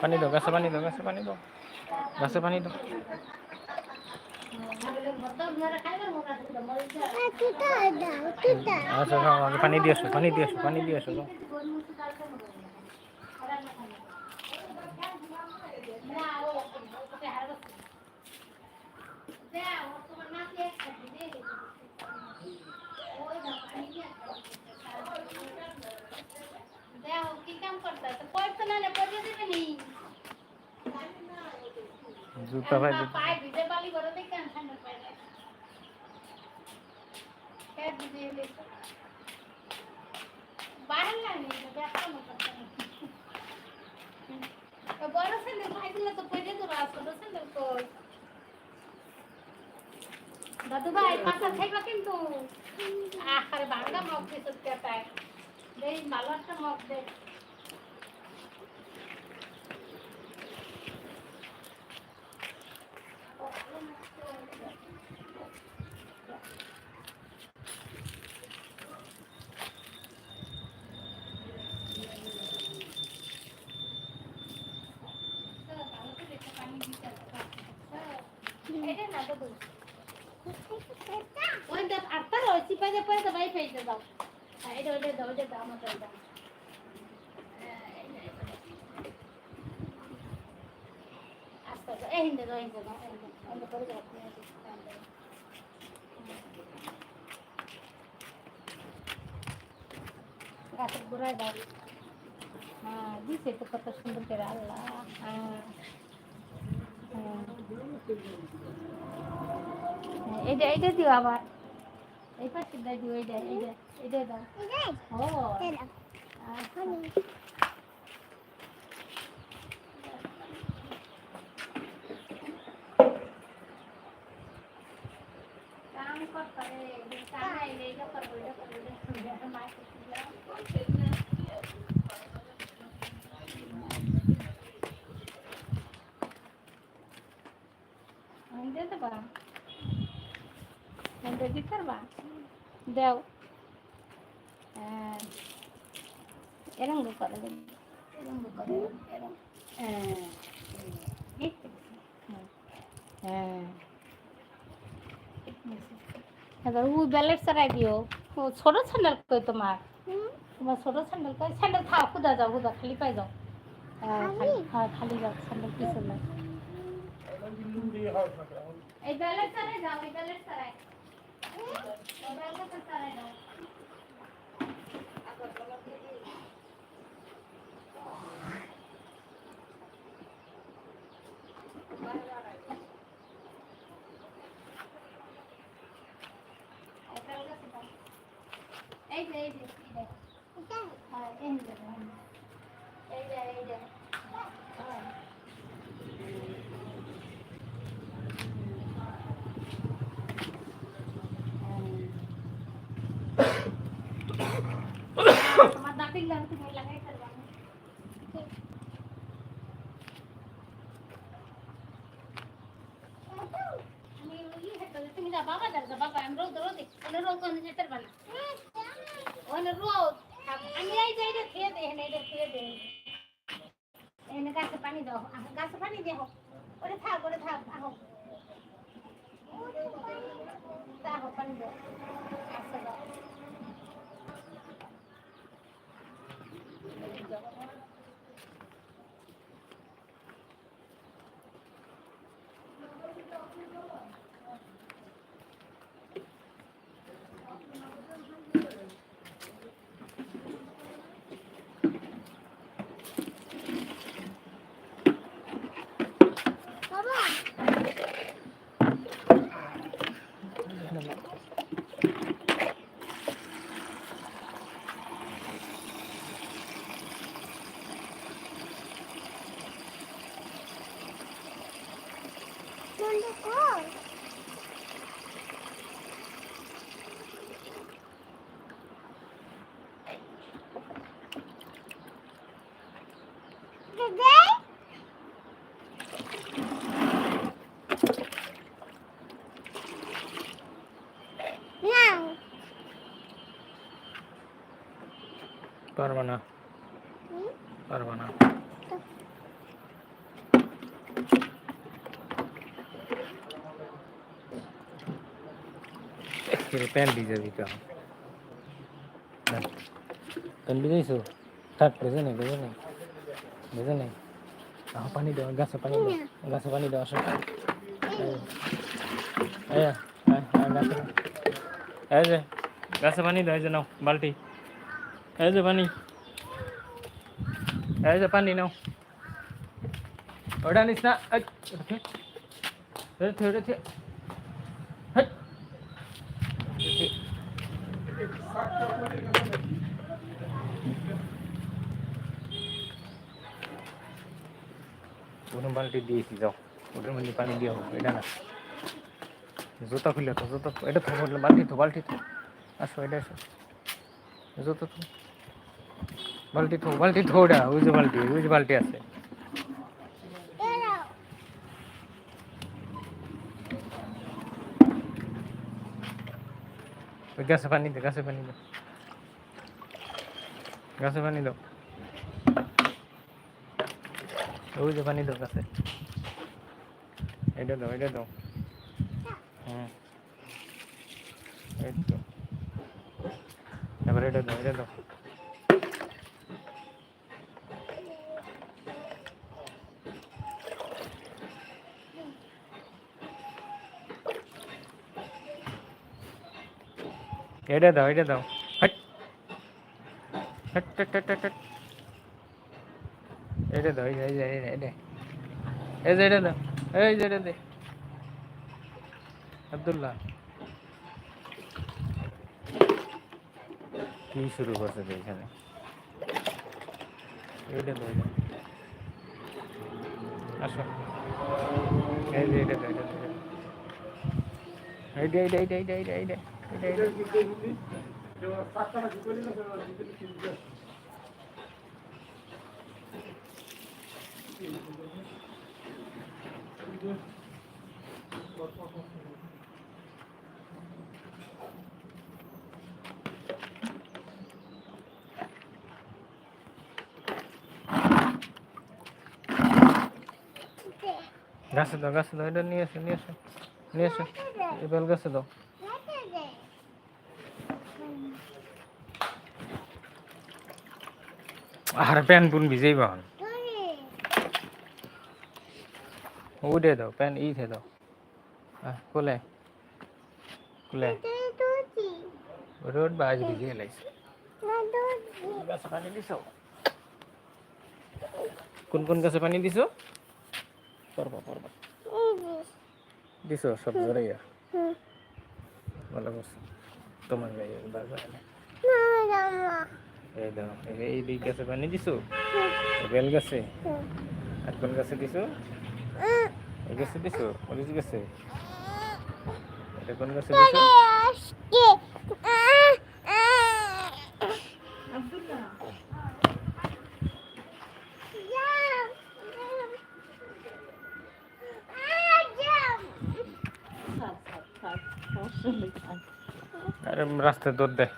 পানি দাও, গাছে পানি দাও, গাছে পানি দাও। গাছে পানি দাও। আচ্ছা পানি দিয়ে আসো, পানি দিয়ে আসো, পানি দিয়ে আসো যাও কি কাম করতে পয়সা না পয়সা দিবে নি জুতা ভাই জুতা পায়ে ভিজে বালি করে দেখে ঠান্ডা পায় না পেট ভিজে এলে বাহার লাগে ব্যস্ত মতো বড় স্যান্ডেল ভাই দিলে তো পয়সা তো রাস ছোট স্যান্ডেল কই দাদু ভাই পাশা খাইবা কিন্তু? আরে বাংলা মগ দিয়ে সত্যি পায় দেই একটা মগ দে না দাদু ওই দেখ আটটা রয়েছে পাইতে পাইতে ভাই পাইতে দাও এটা ওইটা দাও ওইটা দাও আমাকে দাও এই হিন্দে দাও হিন্দে দাও হিন্দে হিন্দে করে গাছের গোড়ায় দাও হ্যাঁ দিছে তো কত সুন্দর এইটা এইটা দিও আবার। এই পাশে দাও দিও, এইটা এইটা এইটা দাও। ও আচ্ছা। কাম করতে এটা করব এটা করব এটা করব এটা মাই দিতে পারা এটা দিতে পারবা দেও। হ্যাঁ। এরম করে এরম করে এরম। হ্যাঁ। হ্যাঁ। এবার ও ব্যালেট চালাই দিও। ও ছোট স্যান্ডেল কই তোমার? তোমার ছোট স্যান্ডেল কই? স্যান্ডেল খাও খুদা যাও খুদা খালি পাই যাও। হ্যাঁ খালি? হ্যাঁ খালি যাও স্যান্ডেল পিছনে। এই ব্যালেট চালাই যাও এই ব্যালেট চালাই এই ব্যালেট চালাই দাও এই যে এই যে এই যে হ্যাঁ এই যে এই যে ফেলবা আমি ওই হেঁটে তুমি যা বাবা যা যা বাবা আমি রোদ রোদ ওনে রোদ কোন যেতে পারবা ওনে রোদ আমি এই যাই রে খেয়ে দে এনে খেয়ে দে এনে গাছে পানি দাও গাছে পানি দাও ওরে থাক ওরে থাক। পারবে না। পারবে না। প্যান্ট ভিজে দিতে প্যান্ট ভিজাইছো থাক ভেজে নেই ভেজে নেই ভেজে নেই। পানি দাও গাছে পানি দাও গাছে পানি দাও আসো। গাছে গাছে পানি দাও এই যে নাও বালতি। এই যে পানি এই যে পানি নাও ওটা নিস না। গরম বালতি দিয়েছি যাও ওটার মধ্যে পানি দিয়ে হোক এটা না জুতা খুলে তো জুতা এটা তো বালতি তো বালতি তো আসো এটা আসো জুতা তো বালতি তো বালতি ওটা ওই যে বালতি, ওই যে বালতি আছে। গাছে পানি দে, গাছে পানি দাও গাছে পানি দাও। ওই যে পানি দাও গাছে। এটা দাও এটা দাও। হুম। এই তো। এটা দাও এটা দাও। এটা দাও এটা দাও হাট হাট এটা দাও এই যে এটা এই দাও এই যে এটা দে আব্দুল্লাহ কি শুরু করছে এখানে দাও আসো এই যে এটা দাও এটা এইটা এইটা এইটা এইটা এইটা গাছে দাও গাছে দাও এটা নিয়ে এসো নিয়ে এসো নিয়ে এসো এই বেল গাছে দাও আর প্যান পুন ভিজেই বাহন। উঠে দাও, প্যান ই থে দাও। কোলে কোলে। রোড বাজ ভিজে লাইছে পানি কোন কোন গাছে পানি দিছো? পরবা পরবা। দিছো, সব জড়াইয়া? ভালো করছ। তোমার গায়ে বাজার দাও। এই- দুই গাছে পানি দিছো? এই বেল গাছে? আর কোন গাছে দিছো? এই গাছে দিছো? মরিচ গাছে? এটা কোন গাছে দিছো? আরে রাস্তায় দৌড় দেয়